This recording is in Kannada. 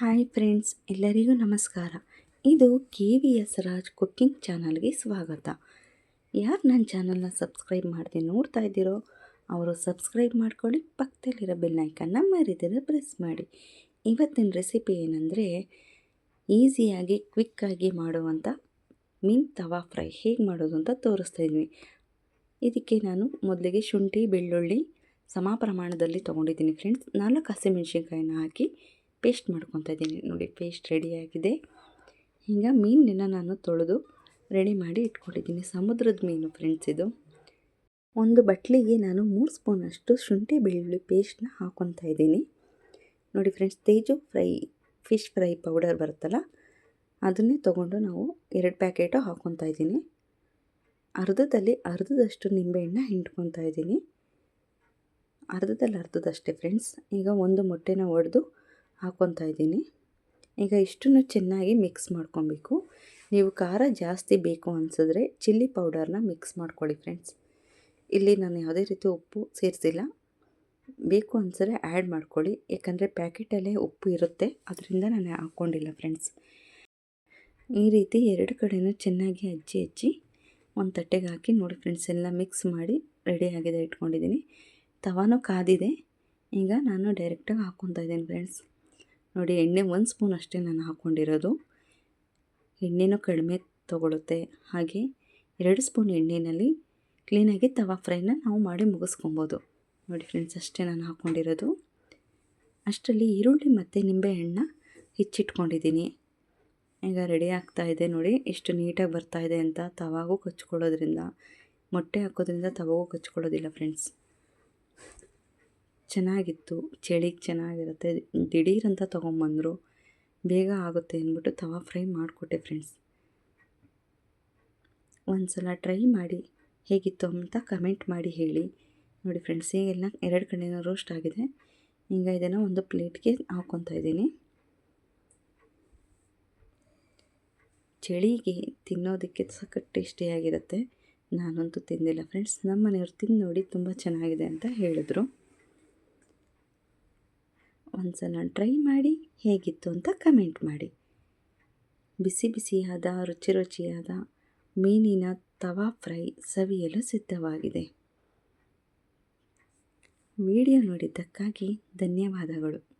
ಹಾಯ್ ಫ್ರೆಂಡ್ಸ್, ಎಲ್ಲರಿಗೂ ನಮಸ್ಕಾರ. ಇದು K V S Raj cooking ಚಾನಲ್ಗೆ ಸ್ವಾಗತ. ಯಾರು ನನ್ನ ಚಾನಲ್ನ ಸಬ್ಸ್ಕ್ರೈಬ್ ಮಾಡದೆ ನೋಡ್ತಾ ಇದ್ದೀರೋ, ಅವರು ಸಬ್ಸ್ಕ್ರೈಬ್ ಮಾಡ್ಕೊಳ್ಳಿ, ಪಕ್ಕದಲ್ಲಿರೋ ಬೆಲ್ ಐಕನ್ನ ಮರಿದಿರ ಪ್ರೆಸ್ ಮಾಡಿ. ಇವತ್ತಿನ ರೆಸಿಪಿ ಏನಂದರೆ, ಈಸಿಯಾಗಿ, ಕ್ವಿಕ್ಕಾಗಿ ಮಾಡುವಂಥ ಮೀನ್ ತವಾ ಫ್ರೈ ಹೇಗೆ ಮಾಡೋದು ಅಂತ ತೋರಿಸ್ತಾ ಇದ್ದೀನಿ ಇದಕ್ಕೆ ನಾನು ಮೊದಲಿಗೆ ಶುಂಠಿ, ಬೆಳ್ಳುಳ್ಳಿ ಸಮ ಪ್ರಮಾಣದಲ್ಲಿ ತೊಗೊಂಡಿದ್ದೀನಿ ಫ್ರೆಂಡ್ಸ್. ನಾಲ್ಕು ಹಸಿಮೆಣ್ಸಿನ್ಕಾಯಿನ ಹಾಕಿ ಪೇಸ್ಟ್ ಮಾಡ್ಕೊತಾ ಇದ್ದೀನಿ. ನೋಡಿ, ಪೇಸ್ಟ್ ರೆಡಿಯಾಗಿದೆ ಈಗ ಮೀನನ್ನ ನಾನು ತೊಳೆದು ರೆಡಿ ಮಾಡಿ ಇಟ್ಕೊಂಡಿದ್ದೀನಿ. ಸಮುದ್ರದ ಮೀನು ಫ್ರೆಂಡ್ಸ್ ಇದು. ಒಂದು ಬಟ್ಲಿಗೆ ನಾನು ಮೂರು ಸ್ಪೂನಷ್ಟು ಶುಂಠಿ ಬೆಳ್ಳುಳ್ಳಿ ಪೇಸ್ಟ್ನ ಹಾಕ್ಕೊತಾ ಇದ್ದೀನಿ. ನೋಡಿ friends Teju fry fish fry powder ಬರುತ್ತಲ್ಲ, ಅದನ್ನೇ ತೊಗೊಂಡು ನಾವು ಎರಡು ಪ್ಯಾಕೆಟು ಹಾಕ್ಕೊತಾ ಇದ್ದೀನಿ. ಅರ್ಧದಲ್ಲಿ ಅರ್ಧದಷ್ಟು ನಿಂಬೆಹಣ್ಣ ಹಿಂಡ್ಕೊತಾ ಇದ್ದೀನಿ. ಅರ್ಧದಲ್ಲಿ ಅರ್ಧದಷ್ಟೇ ಫ್ರೆಂಡ್ಸ್ ಈಗ ಒಂದು ಮೊಟ್ಟೆನ ಒಡೆದು ಹಾಕ್ಕೊತಾ ಇದ್ದೀನಿ. ಈಗ ಇಷ್ಟನ್ನು ಚೆನ್ನಾಗಿ ಮಿಕ್ಸ್ ಮಾಡ್ಕೊಬೇಕು. ನೀವು ಖಾರ ಜಾಸ್ತಿ ಬೇಕು ಅನಿಸಿದ್ರೆ ಚಿಲ್ಲಿ ಪೌಡರ್ನ ಮಿಕ್ಸ್ ಮಾಡ್ಕೊಳ್ಳಿ ಫ್ರೆಂಡ್ಸ್. ಇಲ್ಲಿ ನಾನು ಯಾವುದೇ ರೀತಿ ಉಪ್ಪು ಸೇರಿಸಿಲ್ಲ. ಬೇಕು ಅನಿಸಿದ್ರೆ ಆ್ಯಡ್ ಮಾಡ್ಕೊಳ್ಳಿ. ಯಾಕಂದರೆ ಪ್ಯಾಕೆಟಲ್ಲೇ ಉಪ್ಪು ಇರುತ್ತೆ. ಅದರಿಂದ ನಾನು ಹಾಕ್ಕೊಂಡಿಲ್ಲ ಫ್ರೆಂಡ್ಸ್. ಈ ರೀತಿ ಎರಡು ಕಡೆಯೂ ಚೆನ್ನಾಗಿ ಹಚ್ಚಿ ಹಚ್ಚಿ ಒಂದು ತಟ್ಟೆಗೆ ಹಾಕಿ ನೋಡಿ ಫ್ರೆಂಡ್ಸ್, ಎಲ್ಲ ಮಿಕ್ಸ್ ಮಾಡಿ ರೆಡಿಯಾಗಿದೆ ಇಟ್ಕೊಂಡಿದ್ದೀನಿ. ತವಾನೂ ಕಾದಿದೆ. ಈಗ ನಾನು ಡೈರೆಕ್ಟಾಗಿ ಹಾಕ್ಕೊತಾ ಇದ್ದೀನಿ ಫ್ರೆಂಡ್ಸ್. ನೋಡಿ ಎಣ್ಣೆ ಒಂದು ಸ್ಪೂನ್ ಅಷ್ಟೇ ನಾನು ಹಾಕ್ಕೊಂಡಿರೋದು. ಎಣ್ಣೆನೂ ಕಡಿಮೆ ತೊಗೊಳುತ್ತೆ. ಹಾಗೆ ಎರಡು ಸ್ಪೂನ್ ಎಣ್ಣೆಯಲ್ಲಿ ಕ್ಲೀನಾಗಿ ತವಾ ಫ್ರೈನ ನಾವು ಮಾಡಿ ಮುಗಿಸ್ಕೊಬೋದು. ನೋಡಿ ಫ್ರೆಂಡ್ಸ್ ಅಷ್ಟೇ ನಾನು ಹಾಕ್ಕೊಂಡಿರೋದು. ಅಷ್ಟರಲ್ಲಿ ಈರುಳ್ಳಿ ಮತ್ತು ನಿಂಬೆಹಣ್ಣ ಹೆಚ್ಚಿಟ್ಕೊಂಡಿದ್ದೀನಿ. ಈಗ ರೆಡಿ ಆಗ್ತಾ ಇದೆ ನೋಡಿ, ಎಷ್ಟು ನೀಟಾಗಿ ಬರ್ತಾ ಇದೆ ಅಂತ ತವಾಗೂ ಕಚ್ಕೊಳ್ಳೋದ್ರಿಂದ, ಮೊಟ್ಟೆ ಹಾಕೋದ್ರಿಂದ ತವಾಗೂ ಕಚ್ಕೊಳ್ಳೋದಿಲ್ಲ ಫ್ರೆಂಡ್ಸ್ ಚೆನ್ನಾಗಿತ್ತು, ಚಳಿಗೆ ಚೆನ್ನಾಗಿರುತ್ತೆ, ದಿಢೀರಂತ ತೊಗೊಂಬಂದರು, ಬೇಗ ಆಗುತ್ತೆ ಅಂದ್ಬಿಟ್ಟು ತವಾ ಫ್ರೈ ಮಾಡಿಕೊಟ್ಟೆ ಫ್ರೆಂಡ್ಸ್. ಒಂದು ಸಲ ಟ್ರೈ ಮಾಡಿ, ಹೇಗಿತ್ತು ಅಂತ ಕಮೆಂಟ್ ಮಾಡಿ ಹೇಳಿ. ನೋಡಿ ಫ್ರೆಂಡ್ಸ್ ಈಗೆಲ್ಲ ಎರಡು ಕಡೆಯೂ ರೋಸ್ಟ್ ಆಗಿದೆ. ಈಗ ಇದನ್ನು ಒಂದು ಪ್ಲೇಟ್ಗೆ ಹಾಕ್ಕೊತಾ ಇದ್ದೀನಿ. ಚಳಿಗೆ ತಿನ್ನೋದಕ್ಕೆ ಸಖತ್ ಟೇಸ್ಟಿಯಾಗಿರುತ್ತೆ ನಾನಂತೂ ತಿಂದಿಲ್ಲ ಫ್ರೆಂಡ್ಸ್. ನಮ್ಮ ಮನೆಯವ್ರು ತಿಂದು ನೋಡಿ ತುಂಬ ಚೆನ್ನಾಗಿದೆ ಅಂತ ಹೇಳಿದ್ರು. ಒಂದು ಸಲ ಟ್ರೈ ಮಾಡಿ ಹೇಗಿತ್ತು ಅಂತ ಕಮೆಂಟ್ ಮಾಡಿ. ಬಿಸಿ ಬಿಸಿಯಾದ, ರುಚಿ ರುಚಿಯಾದ ಮೀನಿನ ತವಾ ಫ್ರೈ ಸವಿಯಲು ಸಿದ್ಧವಾಗಿದೆ. ವಿಡಿಯೋ ನೋಡಿದ್ದಕ್ಕಾಗಿ ಧನ್ಯವಾದಗಳು.